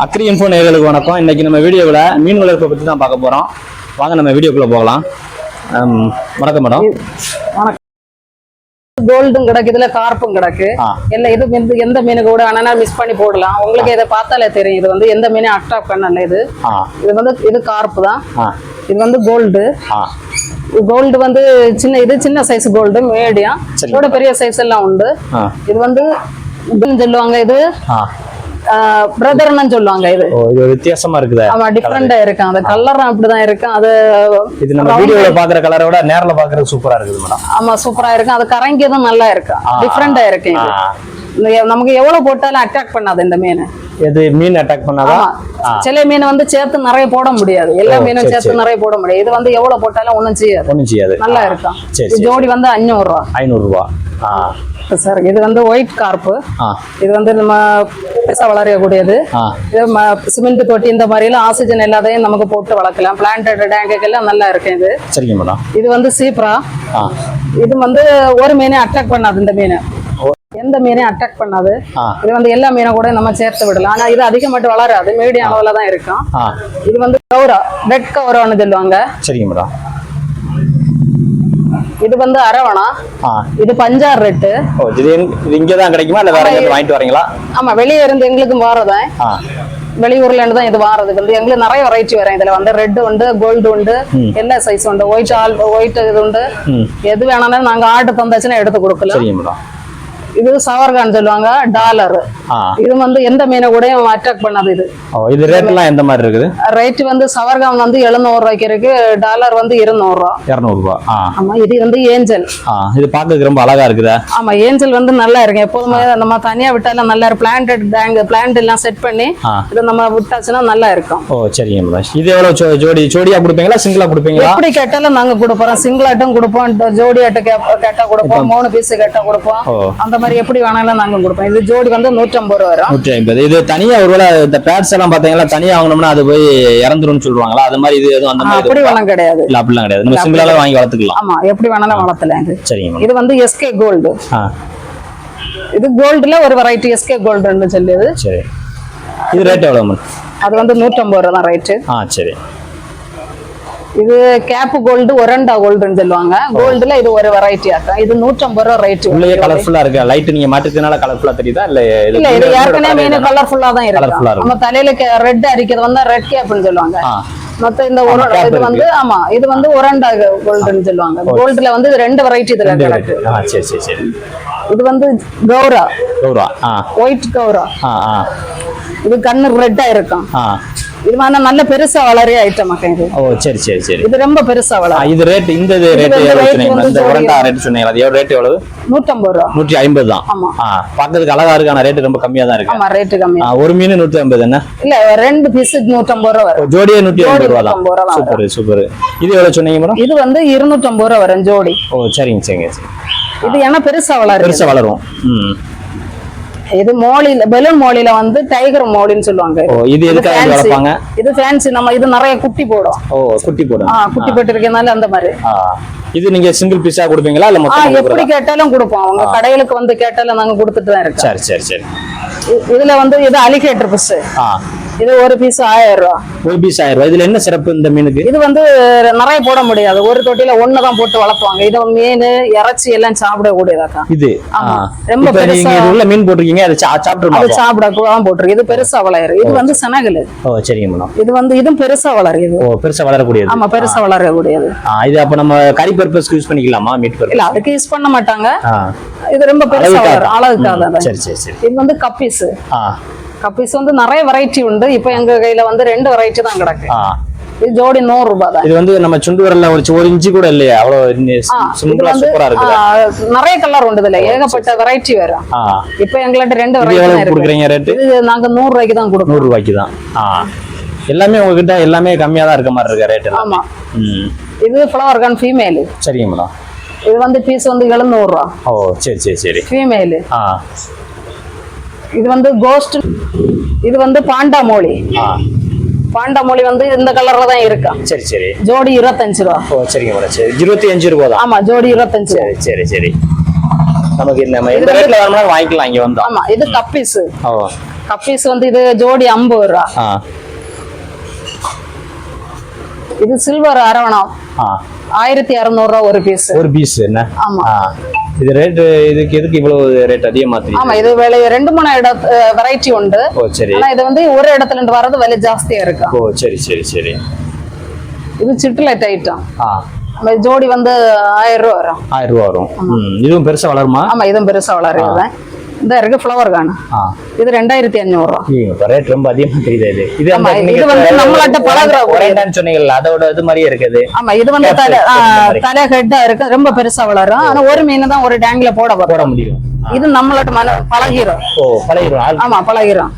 Agri info நேயர்களுக்கு வணக்கம். இன்னைக்கு நம்ம வீடியோவில் மீன் வளர்ப்பை பற்றி தான் பார்க்க போகிறோம் வாங்க நம்ம வீடியோக்குள்ளே போகலாம். வணக்கம் மேடம். வணக்கம் கோல்டும் கிடக்கு இதுல கார்ப்பும் கிடக்கு. இல்ல இது வந்து எந்த மீனுக்கு கூட வேணா மிஸ் பண்ணி போடலாம். உங்களுக்கு இதை பார்த்தாலே தெரியும். இது வந்து எந்த மீனையும் அட்ராக்ட் பண்ணல இது. இது வந்து இது கார்ப்பு தான். இது வந்து கோல்டு கோல்டு வந்து சின்ன இது சின்ன சைஸ் கோல்டு மீடியம். இதோட பெரிய சைஸ் எல்லாம் உண்டு. இது வந்து சொல்லுவாங்க இது. பிரதர்னு சொல்லுவாங்க இது. இது வித்தியாசமா இருக்குதே? ஆமா டிஃப்ரெண்டா இருக்கும் அந்த கலரும் அப்படிதான் இருக்கும் அது இது நம்ம வீடியோவில் பார்க்குற கலரை விட நேரில் பார்க்குறது சூப்பராக இருக்குது மேடம். ஆமா சூப்பரா இருக்கும் அது கரைஞ்சதும் நல்லா இருக்கும். டிஃப்ரெண்டா இருக்கு நமக்கு எவ்வளவு போட்டாலும் அட்ராக்ட் பண்ணாது இந்த மீன். எது மீன் அட்டாக் பண்ணாதான் சில மீன் வந்து சேர்த்து நிறைய போட முடியாது. எல்லா மீனும் சரி, சேர்த்து நிறைய போட முடியாது. இது வந்து எவ்வளவு போட்டாலும் ஒண்ணும் செய்யாது. ஒன்றும் செய்யாது. நல்லா இருக்கும். சரி. ஜோடி வந்து அஞ்சூறு ரூபா ஐநூறுரூவா ஆ சார் இது வந்து ஒயிட் கார்ப்பு இது வந்து நம்ம பெருசா வளரக்கூடியது. இது சிமெண்ட் தொட்டி இந்த மாதிரி எல்லாம் ஆக்சிஜன் எல்லாத்தையும் நமக்கு போட்டு வளர்க்கலாம். பிளான்டட் டேங்குக்கு எல்லாம் நல்லா இருக்கும் இது. சரிங்க மேடம் இது வந்து சீப்ரா இது வந்து ஒரு மீனை அட்ராக்ட் பண்ணாது இந்த மீன். எந்த மீனையும் அட்ராக்ட் பண்ணாது. இது வந்து எல்லா மீனை கூட நம்ம சேர்த்து விடலாம். ஆனா இது அதிகம் மட்டும் வளராது. மீடியம் அளவுல தான் இருக்கும். இது வந்து கௌரா ரெட் கௌரான்னு சொல்லுவாங்க. சரிங்க மேடம் இது வந்து அரவணா. இது பஞ்சார் ரெட்டு ஓ இது எங்க- இங்கே தான் கிடைக்குமா? இல்லை வேற எங்கேயாவது வாங்கிட்டு வரீங்களா? ஆமா வெளியே இருந்து எங்களுக்கும் வாரதான் வெளியூர்ல இருந்து தான் இது வாரது வந்து எங்களுக்கு நிறைய வெரைட்டி வரும். இதுல வந்து ரெட் உண்டு கோல்டு உண்டு எல்லா சைஸ் உண்டு ஒயிட் ஆல் ஒயிட் இது உண்டு. எது வேணாலும் நாங்க ஆர்டர் தந்தாச்சுன்னா எடுத்து கொடுக்கலாம். இது சவர்கான்னு சொல்லுவாங்க டாலர். இது வந்து எந்த மீனை கூட அட்ராக்ட் பண்ணாது இது. இது ரேட்லாம் எந்த மாதிரி இருக்குது? ரேட் வந்து சவர்காம் வந்து எழுநூறு ரூபாய்க்கு இருக்கு டாலர் வந்து இருநூறு ரூபா இரநூறுபா ஆ. ஆமா இது வந்து ஏஞ்சல். இது பார்க்கறதுக்கு ரொம்ப அழகா இருக்குதா? ஆமா ஏஞ்சல் வந்து நல்லா இருக்கு எப்போதுமே நம்ம தனியா விட்டாலும் நல்லா இருக்கும். பிளான்டட் டேங்க் பிளான்ட் எல்லாம் செட் பண்ணி இது நம்ம விட்டாச்சுன்னா நல்லா இருக்கும். ஓ சரிங்க மேடம் இது எவ்வளோ ஜோ- ஜோடி ஜோடியா கொடுப்பீங்களா சிங்கிளா கொடுப்பீங்களா? எப்படி கேட்டாலும் நாங்க கொடுப்போம். சிங்கிள் ஆட்டும் கொடுப்போம். ட- ஜோடி ஆட்டம் கே- கேட்டா கொடுப்போம். மூணு பீஸ் கேட்டா கொடுப்போம். அந்த மாதிரி எப்படி வேணாலும் நாங்க கொடுப்போம். இது ஜோடி வந்து நூற்றம்பது ரூபா வரும். நூற்றி ஐம்பது. இது தனியா ஒருவேளை இந்த பேட்ஸ் எல்லாம் பாத்தீங்களா தனியா வாங்கினோம்னா அது போய் இறந்துரும்னு சொல்லுவாங்களா? அது மாதிரி இது எதுவும் அந்த மாதிரி அப்படி வளம் கிடையாது. இல்ல அப்படிலாம் கிடையாது. நம்ம சிங்கிளால வாங்கி வளர்த்துக்கலாம். ஆமா எப்படி வேணாலும் வளர்த்தலாம் இது. சரிங்க இது வந்து எஸ்கே கோல்டு இது கோல்டுல ஒரு வெரைட்டி எஸ்கே கோல்டுன்னு சொல்லியது. சரி. இது ரேட் எவ்வளோ மேடம்? அது வந்து நூற்றம்பது ரூபா தான் ரேட்டு ஆ சரி. இது கேப் கோல்டு ஒரண்டா கோல்டுன்னு சொல்லுவாங்க. கோல்டுல இது ஒரு வெரைட்டி ஆட்டம் இது நூற்றம்பது ரூபா ரேட் உள்ளே கலர்ஃபுல்லா இருக்கு? லைட் நீங்க மாட்டுறதுனால கலர்ஃபுல்லா தெரியுதா? இல்ல இல்ல இது ஏற்கனவே மீன் கலர்ஃபுல்லா தான் இருக்கு. நம்ம தலையில ரெட் அரிக்கிறது வந்து ரெட் கேப்னு சொல்லுவாங்க. மத்த இந்த ஒரு இது வந்து ஆமா இது வந்து ஒரண்டா கோல்டுன்னு சொல்லுவாங்க. கோல்டுல வந்து ரெண்டு வெரைட்டி இதுல. ஆ சரி சரி சரி. இது வந்து கௌரா. ஆ. ஒயிட் கௌரா. இது கண்ணு ரெட்டா இருக்கும். இது வந்து நல்ல பெருசா வளரிய ஐட்டம் ஓ சரி சரி சரி. இது ரொம்ப பெருசா வளரும். இது ரேட் இந்த ரேட் இந்த உரண்டா ரேட் சொன்னீங்க. அது எவ்வளவு ரேட் எவ்வளவு? நூற்றம்பது ரூபா. நூற்றி ஐம்பது தான். ஆமா. அழகா இருக்கு. ஆனா ரேட் ரொம்ப கம்மியா தான் இருக்கு. ஆமா ரேட்டு கம்மி ஆ, ஒரு மீன் நூற்றி ஐம்பது என்ன? இல்ல ரெண்டு பீஸ் நூற்றம்பது ரூபா வரும். ஜோடியே நூற்றி ஜோடி ஐம்பது ரூபா தான். 150 ரூபா தான். சூப்பர். சூப்பர் இது எவ்வளவு சொன்னீங்க மேடம்? இது வந்து இருநூற்றம்பது ரூபா வரும் ஜோடி. ஓ சரிங்க சரிங்க சரி இது ஏன்னா பெருசா வளரும் பெருசா வளரும். ம். இது மோலில பெலூன் மோலில வந்து டைகர் மோலின்னு சொல்லுவாங்க. ஓ இது எதுக்காக. வளர்ப்பாங்க? இது ஃபேன்சி நம்ம இது நிறைய குட்டி போடும். ஓ குட்டி போடும். ஆ குட்டி போட்டு இருக்கனால அந்த மாதிரி. ஆ. இது நீங்க சிங்கிள் பீஸா கொடுப்பீங்களா? இல்ல மொத்தமா எப்படி? கேட்டாலும் கொடுப்போம். அவங்க கடைகளுக்கு வந்து கேட்டாலும் நாங்க கொடுத்துட்டு தான் இருக்கோம். சரி சரி சரி. இதுல வந்து இது அலிகேட்டர் பிஸ் ஆ. இது ஒரு பீஸ் ஆயிரம் ரூபா. ஒரு பீஸ் ஆயிரம் ரூபாய் இதுல என்ன சிறப்பு இந்த மீனுக்கு? இது வந்து நிறைய போட முடியாது. ஒரு தொட்டில ஒண்ணுதான் போட்டு வளர்த்துவாங்க. இது மீன் இறைச்சி எல்லாம் சாப்பிடக்கூடியதாக்கா. இது. ரொம்ப பெருசா- உள்ள மீன் போட்டிருக்கீங்க அதை சா- அது சாப்பிடக்கூடாது போட்டிருக்கு. இது பெருசா வளரும் இது வந்து சனகல். ஓ சரிங்க மேடம். இது வந்து இதுவும் பெருசா வளருது. ஓ பெருசா வளரக்கூடியது. ஆமா பெருசா வளரக்கூடியது. ஆ, இது அப்ப நம்ம கறி பர்பஸ்க்கு யூஸ் பண்ணிக்கலாமா மீட் இல்ல பர்பஸ் அதுக்கு யூஸ் பண்ண மாட்டாங்க. இது ரொம்ப பெருசா. வளரும். அழகுக்காக. சரி சரி சரி. இது வந்து கப்பீஸ் ஆ. கப்பீஸ் வந்து நிறைய வெரைட்டி உண்டு. இப்போ எங்க கையில வந்து ரெண்டு வெரைட்டி தான் கிடக்கு. இது ஜோடி நூறு ரூபாய் தான். இது வந்து நம்ம சுண்டு வரல ஒரு ஒரு இன்ச்சு கூட இல்லையா? அவ்வளவு சிம்பிளா சூப்பரா ஆ, இருக்குது? நிறைய கலர் உண்டு இதுல. ஏகப்பட்ட வெரைட்டி வரும் இப்போ எங்கள்ட்ட ரெண்டு வெரைட்டி இருக்கு. கொடுக்குறீங்க ரேட்டு இது நாங்க நூறு ரூபாய்க்கு தான் கொடுப்போம் நூறு ரூபாய்க்கு தான் எல்லாமே உங்ககிட்ட எல்லாமே கம்மியா தான் இருக்க மாதிரி இருக்கு ரேட் ஆமா. இது ஃப்ளவர் கான் ஃபீமேல் சரிங்க மேடம் இது வந்து பீஸ் வந்து எழுநூறு ரூபா. ஓ சரி சரி சரி. ஃபீமேல் ஆ. இது வந்து கோஸ்ட் இது வந்து பாண்டா மோலி பாண்டா மொழி வந்து இந்த கலர்ல தான் இருக்கா? சரி சரி. ஜோடி இருபத்தஞ்சு ரூபா. ஓ சரிங்க மேடம். சரி இருபத்தி அஞ்சு ரூபா ஆமா ஜோடி இருபத்தஞ்சு ரூபா. சரி சரி சரி. நமக்கு நம்ம எந்த ரேட்ல வேணும்னா வாங்கிக்கலாம் இங்க வந்தோம் ஆமா இது கப்பீஸ். ஓ. கப்பீஸ் வந்து இது ஜோடி ஐம்பது ரூபா. இது சில்வர் அரவணம். ஆயிரத்தி அறுநூறு ரூபா ஒரு பீஸ் ஒரு பீஸ் என்ன? ஆமா. இது ரேட்டு இதுக்கு எதுக்கு இவ்வளவு ரேட் அதிகமா ஆமா இது விலை ரெண்டு மூணு இட வெரைட்டி உண்டு. ஓ சரி. ஆனா இது வந்து ஒரு இடத்துல இருந்து வர்றது விலை ஜாஸ்தியா இருக்கு. ஓ சரி சரி சரி. இது சிட்லெட் ஐட்டம் ஆ. நம்ம ஜோடி வந்து ஆயிரம் ரூபா வரும். ஆயிரம் ரூபா வரும். இதுவும் பெருசா வளருமா? ஆமா இதுவும் பெருசா வளருது. கானு ஆ. இது ரெண்டாயிரத்தி அஞ்சூறு ரூபா இப்போ ரேட் ரொம்ப அதிகமா தெரியுது இது. இது வந்து நம்மளாட்ட பழகுற ஒரு- ஒரேண்டான்னு சொன்னீங்கல்ல அதோட இது மாதிரியே இருக்குது. ஆமா இது வந்து தலை தலை ஹெட்டா இருக்கு. ரொம்ப பெருசா வளரும். ஆனா ஒரு மீன் தான் ஒரு டேங்க்ல போட போட முடியும். இது நம்மளோட மன பழகிரும். ஓ பழகிடும் ஆள் ஆமா பழகிரும்.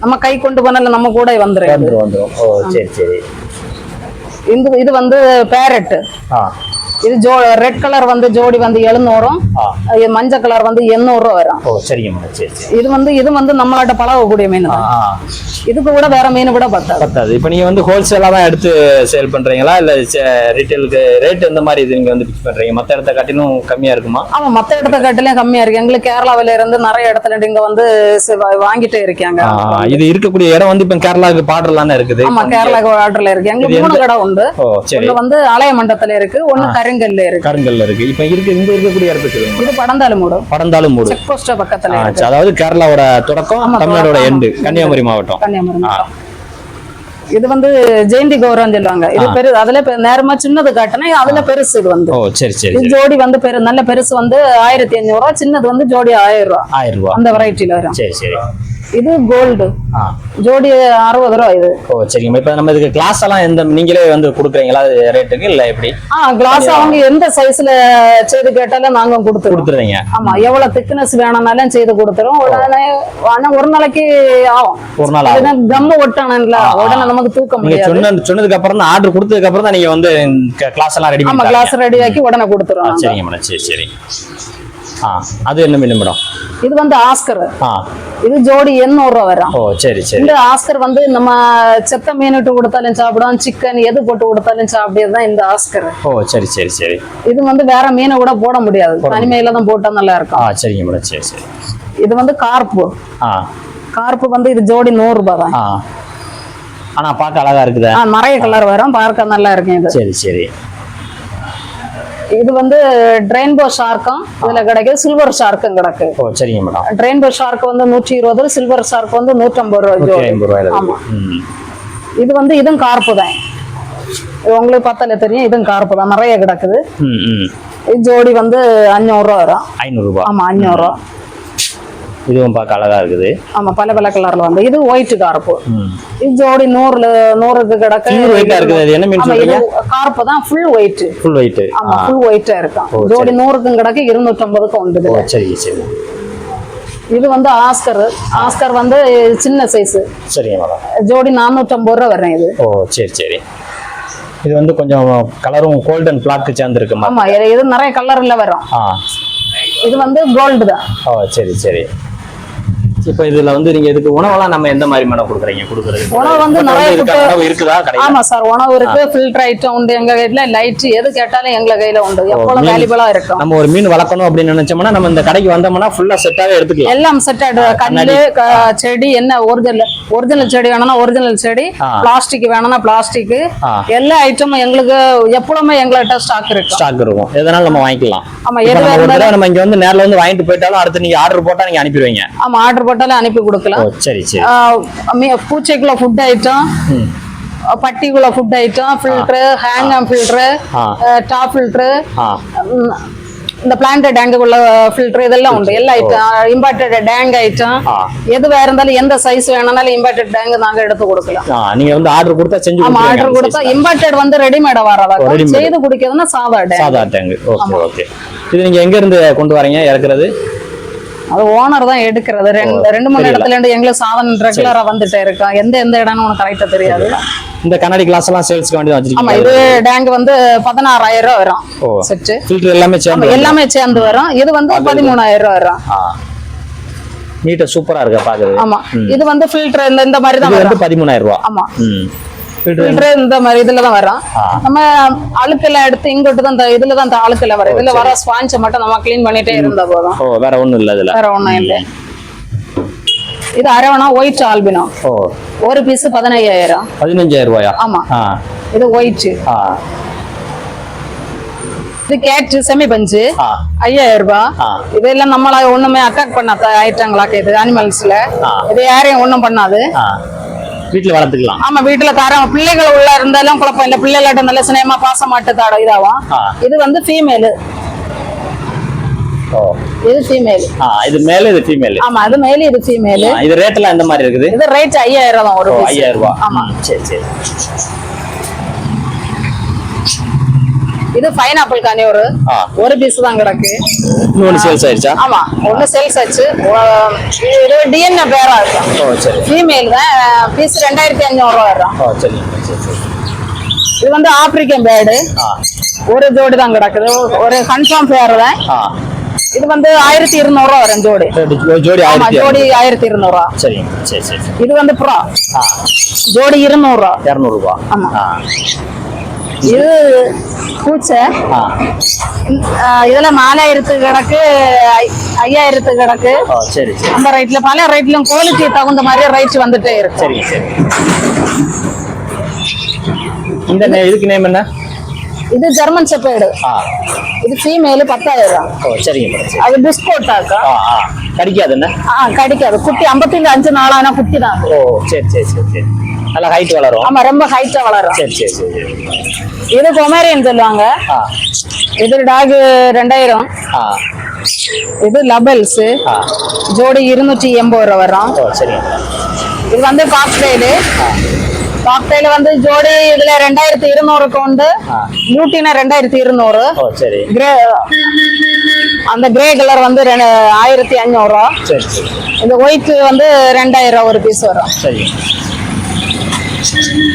நம்ம கை கொண்டு போனால நம்ம கூட வந்துரும். வந்துரும் ஓ சரி சரி. இந்த இது வந்து பேரட் இது ஜோ ரெட் கலர் வந்து ஜோடி வந்து எழுநூறும் மஞ்சள் கலர் வந்து எண்ணூறு ரூபா வரும் இது வந்து இது வந்து நம்மளாட்ட பழகக்கூடிய மீன் இதுக்கு கூட வேற மீன் கூட பத்தாது. பத்தாது. இப்போ நீங்க வந்து ஹோல்சேலா தான் எடுத்து சேல் பண்றீங்களா? இல்ல ரீட்டைலுக்கு ரேட் எந்த மாதிரி இது நீங்க வந்து பிக்ஸ் பண்றீங்க? மத்த இடத்த காட்டிலும் கம்மியா இருக்குமா? ஆமா மத்த இடத்த காட்டிலும் கம்மியா இருக்கு. எங்களுக்கு கேரளாவில இருந்து நிறைய இடத்துல இங்க வந்து வாங்கிட்டே இருக்காங்க இது இருக்கக்கூடிய இடம் வந்து இப்ப கேரளாவுக்கு பார்டர்லாம் இருக்குது. ஆமா கேரளாக்கு ஆர்டர்ல இருக்கு. எங்களுக்கு மூணு கடை உண்டு. வந்து ஆலய மண்டபத்துல இருக்கு. ஒண்ணு கருங்கல்ல இருக்கு. கருங்கல்ல இருக்கு. இப்ப இருக்கு இங்க இருக்கக்கூடிய இடத்த சொல்லுங்க இது படந்தாலு மூடு. படந்தாலும் மூடு. செக் போஸ்ட் பக்கத்துல அதாவது கேரளாவோட தொடக்கம் தமிழ்நாடோட. எண்டு கன்னியாகுமரி மாவட்டம். கன்னியாகுமரி மாவட்டம். இது வந்து ஜெயந்தி கௌரவம் சொல்லுவாங்க. இது பெரு அதுல நேரமா சின்னது காட்டினா அதுல பெருசு இது வந்து. ஓ சரி சரி ஜோடி வந்து பெரு நல்ல பெருசு வந்து ஆயிரத்தி அஞ்சூறு ரூபா சின்னது வந்து ஜோடி ஆயிரம் ரூபா. ஆயிரம் ரூபா. அந்த வெரைட்டில வரும். சரி சரி. இது கோல்டு ஜோடி அறுபது ரூபா இது. ஓ சரிங்க. இப்ப நம்ம இதுக்கு கிளாஸ் எல்லாம் எந்த நீங்களே வந்து கொடுக்குறீங்களா? ரேட்டுக்கு இல்ல எப்படி? ஆ கிளாஸ் அவங்க எந்த சைஸ்ல செய்து கேட்டாலும் நாங்க கொடுத்துருவோம். கொடுத்துறீங்க ஆமா எவ்வளவு திக்னஸ் வேணும்னாலும் செய்து கொடுத்துரும் உடனே ஆனா ஒரு நாளைக்கு ஆகும். ஒரு நாள் ஆகும். கம்மு ஒட்டணும்ல. உடனே நமக்கு தூக்க முடியாது. சொன்ன சொன்னதுக்கு அப்புறம் தான் ஆர்டர் கொடுத்ததுக்கு அப்புறம் தான் நீங்க வந்து கிளாஸ் எல்லாம் ரெடி ஆமா பண்ணி கிளாஸ் ரெடி ஆக்கி உடனே கொடுத்துரும் நாங்க. சரிங்க மேடம். சரி சரி. அது என்ன மீன் மேடம்? இது வந்து ஆஸ்கர். ஆ. இது ஜோடி எண்ணூறு ரூபா வரும் ஓ சரி சரி. இந்த ஆஸ்கர் வந்து நம்ம செத்த மீன் இட்டு கொடுத்தாலும் சாப்பிடுவோம் சிக்கன் எது போட்டு கொடுத்தாலும் சாப்பிடுறது தான் இந்த ஆஸ்கர். ஓ சரி சரி சரி. இது வந்து வேற மீனை கூட போட முடியாது. தனிமையில தான் போட்டா நல்லா ஆ இருக்கும் சரிங்க மேடம் சரி சரி. இது வந்து கார்ப்பு. ஆ. கார்ப்பு வந்து இது ஜோடி நூறு ரூபாய் தான் ஆ. ஆனா பார்க்க அழகா இருக்குதா. ஆ, நிறைய கலர் வரும். பார்க்க நல்லா இருக்கும் இது. சரி சரி. இது வந்து ட்ரெயின்போ ஷார்க்கும் இதுல கிடைக்குது சில்வர் ஷார்க்கும் கிடக்கு. ஓ சரிங்க மேடம். ட்ரெயின்போ ஷார்க் வந்து நூற்றி இருபது சில்வர் ஷார்க் வந்து நூற்றம்பது ரூபாய் ஐம்பது ரூபாயில ஆமா. இது வந்து இதுவும் கார்ப்பு தான். உங்களுக்கு பார்த்தாலே தெரியும் இதுவும் கார்ப்பு தான். நிறைய கிடக்குது. ம் ம். இது ஜோடி வந்து அஞ்சூறு ரூபா வரும். ஐநூறுரூபா ஆமா அஞ்சூறு ரூபா. இதுவும் பார்க்க அழகா இருக்குது. ஆமா பல பல கலர்ல வந்து. இது ஒயிட் கார்ப்பு இது ஜோடி நூறுல நூறுக்கு கிடக்கு white ஆ இருக்குது. அது என்ன மீன் சொல்றீங்க? கார்ப்பு தான் ஃபுல் ஒயிட் ஃபுல் ஒயிட்டு ஆமா ஃபுல் ஒயிட்டா இருக்கும். ஜோடி நூறுக்கும் கிடக்கு இருநூற்றம்பதுக்கு உண்டு இதுல. சரி சரி. இது வந்து ஆஸ்கர் ஆஸ்கர் வந்து சின்ன சைஸ் சரிங்க மேடம் ஜோடி நானூற்றம்பது ரூபா வரும் இது. ஓ சரி சரி. இது வந்து கொஞ்சம் கலரும் கோல்டன் பிளாக் சேர்ந்துருக்கு ஆமா இது இது நிறைய கலர்ல வரும். ஆ. இது வந்து கோல்டு தான். ஓ சரி சரி. இப்போ இதுல வந்து நீங்க இதுக்கு உணவெல்லாம் நம்ம எந்த மாதிரி மேடம் கொடுக்குறீங்க? கொடுக்குறது? உணவு வந்து நிறைய இருக்கா? உணவு இருக்குதா? ஆமா சார் உணவு இருக்கு. ஃபில்டர் ஐட்டம் உண்டு எங்க கையில லைட் எது கேட்டாலும் எங்க கையில உண்டு. மீன். வேல்யூபிளா இருக்கும். நம்ம ஒரு மீன் வளர்க்கணும் அப்படின்னு நினைச்சோம்னா நம்ம இந்த கடைக்கு வந்தோம்னா ஃபுல்லா செட்டாவே எடுத்துக்கலாம். எல்லாம் செட் ஆயிடு கல்லு க- செடி என்ன ஒரிஜினல் ஒரிஜினல் செடி வேணும்னா ஒரிஜினல் செடி. பிளாஸ்டிக் வேணும்னா பிளாஸ்டிக். எல்லா ஐட்டமும் எங்களுக்கு எப்பவுமே எங்கள்கிட்ட ஸ்டாக் இருக்கும். ஸ்டாக் இருக்கும். எதனாலும் நம்ம வாங்கிக்கலாம். ஆமா எது நம்ம இங்க வந்து நேர்ல வந்து வாங்கிட்டு போயிட்டாலும் அடுத்து நீங்க ஆர்டர் போட்டா நீங்க அனுப்பிடுவீங்க. ஆமா ஆர்டர் போட்டாலும் அனுப்பி கொடுக்கலாம். சரி சரி. பூச்சைக்குள்ள food item. பட்டிக்குள்ள food item filter hang on filter. Top filter இந்த பிளான்ட் டேங்குக்குள்ள ஃபில்டர் இதெல்லாம் உண்டு. எல்லா ஐட்டம் இம்பார்ட்டட் டேங்க் ஐட்டம் ஆ. எது வேற இருந்தாலும் எந்த சைஸ் வேணும்னாலும் இம்பார்ட்டட் டேங்க் நாங்க எடுத்து கொடுக்கலாம். நீங்க வந்து ஆர்டர் கொடுத்தா செஞ்சு ஆமா ஆர்டர் கொடுத்தா. இம்பார்ட்டட் வந்து ரெடிமேட வரதா. செய்து குடிக்கிறதுனா சாதா டேங்க் சாதா டேங்க் ஓகே ஓகே. இது நீங்க எங்க இருந்து கொண்டு வரீங்க? இறக்குறது? அது ஓனர் தான் எடுக்கிறது. ரெண்டு ரெண்டு மூணு. இடத்துல இருந்து எங்களுக்கு சாதனம் ரெகுலரா வந்துட்டே இருக்கோம் எந்த எந்த இடம்னு உனக்கு கரெக்டா தெரியாது. இந்த கண்ணாடி கிளாஸ் எல்லாம் சேல்ஸ்க்கு வேண்டி ஆமா இது வச்சிருக்கீங்க டேங்க் வந்து பதினாறாயிரம் ரூபாய் வரும். ஓ செட்டு ஃபில்டர் எல்லாமே சேர்ந்து எல்லாமே சேர்ந்து வரும். இது வந்து பதிமூணாயிரம் ரூபாய் வரும். நீட்டா சூப்பரா இருக்கா பாக்குறது ஆமா. இது வந்து ஃபில்டர் இந்த இந்த மாதிரி தான் வந்து வரும். பதிமூணாயிரம் ரூபா. ஆமா. ஃபில்டர் இந்த மாதிரி இதுல தான் வரும். நம்ம அழுக்கெல்லாம் எடுத்து இங்கிட்டு தான் இந்த இதுல தான் அழுக்கெல்லாம் வரும் இதுல வர ஸ்பாஞ்சை மட்டும் நம்ம க்ளீன் பண்ணிட்டே இருந்தா போதும். ஓ வேற ஒண்ணும் இல்ல இதுல. வேற ஒண்ணும் இல்லை. இது அரவணா ஒயிட் ஆல்பினோ ஓ. ஒரு பீஸ் பதினையாயிரம். பதினஞ்சாயிரம் ரூபாயா? ஆமா. இது ஒயிட் இது கேட் செமி பஞ்சு. ஐயாயிரம் ரூபாய். இதெல்லாம் நம்மள ஒண்ணுமே அட்டாக் பண்ணாத ஐட்டங்களாக்க இது அனிமல்ஸ்ல. இது யாரையும் ஒண்ணும் பண்ணாது. வீட்டுல வளர்த்துக்கலாம். ஆமா வீட்டுல காரம் பிள்ளைகள் உள்ள இருந்தாலும் குழப்பம் இல்ல. பிள்ளைகள்ட்ட நல்ல சினிமா பாச மாட்டு தாட இதாகும். இது வந்து ஃபீமேல் ஓ. இது ஃபீமேல் இது மேல இது ஃபீமேல் ஆமா அது மேல் இது ஃபீமேல் இது ரேட் எல்லாம் எந்த மாதிரி இருக்குது? இது ரேட் ஐயாயிரம் தான் ஒரு. ஐயாயிரம் ரூபாய். ஆமா. சரி சரி. இது பைனாப்பிள் காணி ஒரு பீஸ் தான் கிடக்கு. இன்னொன்று சேல்ஸ் ஆயிடுச்சா? ஆமா ஒண்ணு சேல்ஸ் ஆச்சு. இது டிஎன்ஏ பேரா இருக்கும். ஃபீமேல் தான் பீஸ் ரெண்டாயிரத்தி அஞ்சூறு ரூபா வரும். இது வந்து ஆப்பிரிக்கன் பேர்டு ஒரு ஜோடி தான் கிடக்குது. ஒரு கன்ஃபார்ம் பேர் தான். இது வந்து ஆயிரத்தி இருநூறு ரூபா வரும் ஜோடி. ஜோடி- ஆமா ஜோடி ஆயிரத்தி இருநூறு ரூபா சரி சரி சரி. இது வந்து ப்ரோ ஆ. ஜோடி இருநூறு ரூபா இரநூறுபா ஆமா. இது பூச்சை. இதுல நாலாயிரத்துக்கு கிடக்கு ஐ- ஐயாயிரத்துக்கு கிடக்கு ஓ சரி சரி. அந்த ரேட்ல பல ரேட்லயும் குவாலிட்டி தகுந்த மாதிரி ரேட் வந்துட்டே இருக்கு. சரிங்க சரி. இந்த இதுக்கு நேம் என்ன? இது ஜெர்மன் செப்பேடு இது ஃபீமேல் பத்தாயிரம் ஓ சரிங்க சரி. அது பிஸ்கோட் ஆக்கா ஆ ஆ. கடிக்காது என்ன? ஆ கிடைக்காது. குட்டி ஐம்பத்தி அஞ்சு நாளான குட்டி தான். ஓ சரி சரி சரி சரி. நல்லா ஹைட் வளரும். ஆமா ரொம்ப ஹைட்டா வளரும். சரி சரி சரி சரி. இது பொமேரியன் சொல்லுவாங்க. இது டாக் ரெண்டாயிரம். இது லபல்ஸ். ஜோடி இருநூற்றி எண்பது ரூபா வரும் மேடம் இது வந்து காக்டெயிலு காக்டெயில் வந்து ஜோடி இதுல ரெண்டாயிரத்தி இருநூறுக்கு உண்டு. ஆ. லூட்டினா ரெண்டாயிரத்தி இருநூறு. ஓ சரி. கிரே அந்த கிரே கலர் வந்து ஆயிரத்தி அஞ்சூறு ரூபா. சரி சரி. இந்த ஒயிட் வந்து ரெண்டாயிரம் ரூபா ஒரு பீஸ் வரும். சரிங்க